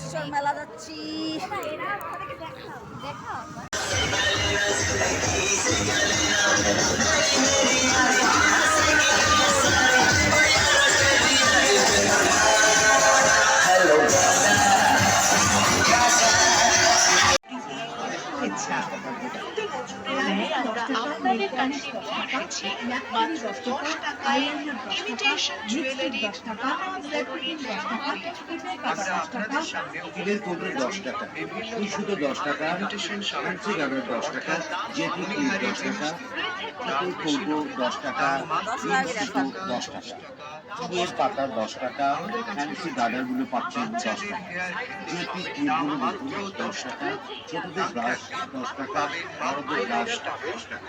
তারকেশ্বর মেলা যাচ্ছি। আপনাদের কাছে মাত্র দশ টাকায় ইমিটেশন জুয়েলারি নানা ধরনের আমরা আপনাদের সামনে স্টিলের কৌটো দশ টাকা। এই শুধু দশ টাকা গানের দশ টাকা জেপি ক্লিপ দশ টাকা দশ টাকা দশ টাকা। ফুলের পাতা দশ টাকা ফ্যান্সি গার্ডারগুলো পাচ্ছেন দশ টাকা। দেখুন দশ টাকা ছোটদের ব্রাশ দশ টাকা বড়দের ব্রাশ দশ টাকা।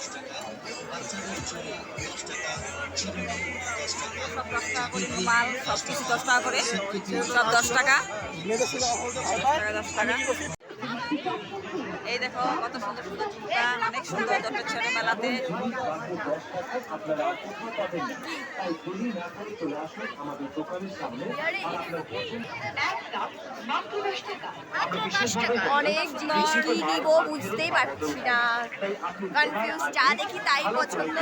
দশ টাকা সব দশ টাকা করে মাল সব কিছু দশ টাকা করে। সব দশ টাকা। দশ টাকা দশ টাকা। এই দেখো কত সুন্দর সুন্দর ঝুমকা অনেক সুন্দর ছেলে মেলাতে অনেক জিনিস কি নিব বুঝতেই পারছি না। কনফিউজ যা দেখি তাই পছন্দ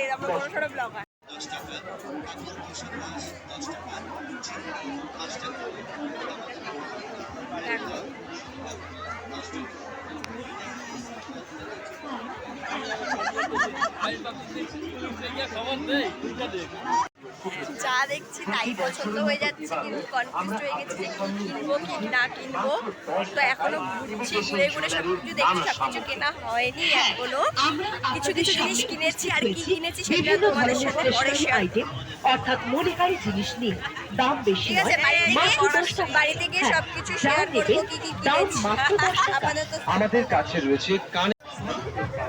দেখো যা দেখছি তাই পছন্দ হয়ে যাচ্ছে কিন্তু কনফিউজ হয়ে গেছে যে কি কিনবো কি না কিনবো। তো এখনও ঘুরছি ঘুরে ঘুরে সব কিছু দেখছি সব কিছু কেনা হয়নি এখনও। কিছু কিছু জিনিস কিনেছি আর কি কিনেছি সেটা তোমাদের সাথে পরে শেয়ার অর্থাৎ মনিকারি জিনিস নিন দাম বেশি ঠিক আছে নয়। বাড়িতে গিয়ে দশ টাকা। বাড়িতে গিয়ে হ্যাঁ, সবকিছু যা শেয়ার করব নেবেন,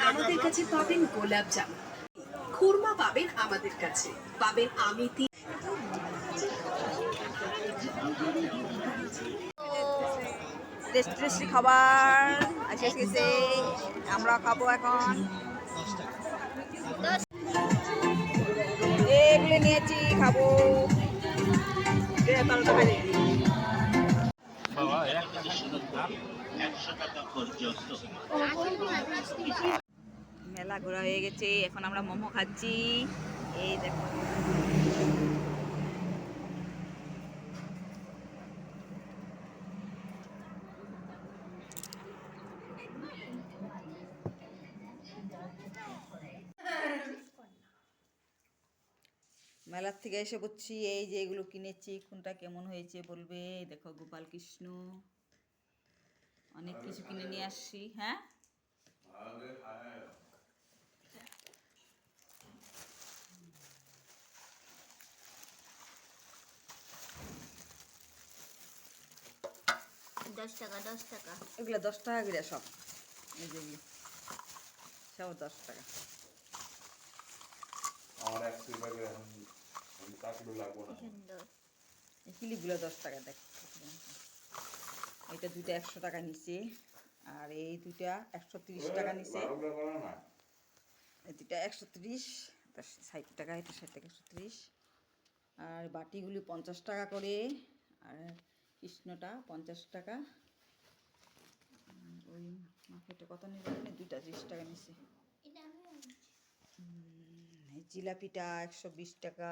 আমাদের কাছে পাবেন গোলাপ জামুন খুরমা পাবেন আমাদের কাছে। পাবেন আমিতি। খাবার। এসে গেছে আমরা খাব এখন। এগুলো নিয়েছি খাব। মেলা ঘোরা হয়ে গেছে এখন আমরা মোমো খাচ্ছি। এই দেখো। মেলার থেকে এসে বলছি এই যে এগুলো কিনেছি কোনটা কেমন হয়েছে? বলবে দেখো গোপাল কৃষ্ণ। অনেক কিছু কিনে নিয়ে আসছি। হ্যাঁ? দশ টাকা দশ টাকা। এগুলো দশ টাকা করে সব। এই যে সব দশ টাকা। আমার একশো এখন লাগবো না। এই কিলিগুলো দশ টাকা দেখ। এটা দুটো একশো টাকা নিচে আর এই দুটা একশো তিরিশ টাকা নিচে এই দুটা একশো তিরিশ ষাট টাকা এটা ষাট টাকা একশো তিরিশ। আর বাটিগুলি পঞ্চাশ টাকা করে আর কৃষ্ণটা পঞ্চাশ টাকা। ওই মাকেটে কত নিল? দুইটা তিরিশ টাকা নিচে জিলাপিটা একশো বিশ টাকা।